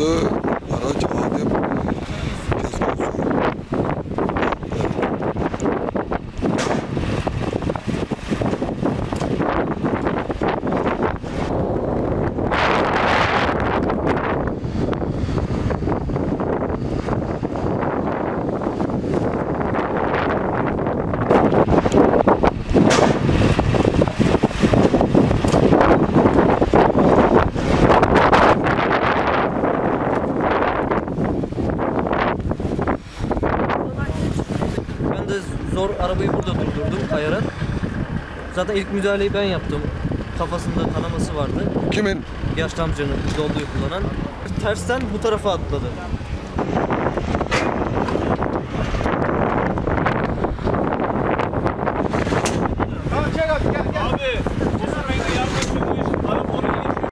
oldu. De zor arabayı burada durdurdum kayarak. Zaten ilk müdahaleyi ben yaptım. Kafasında kanaması vardı. Kimin? Yaşlı amcanın dolduyu kullanan. Tersten bu tarafa atladı.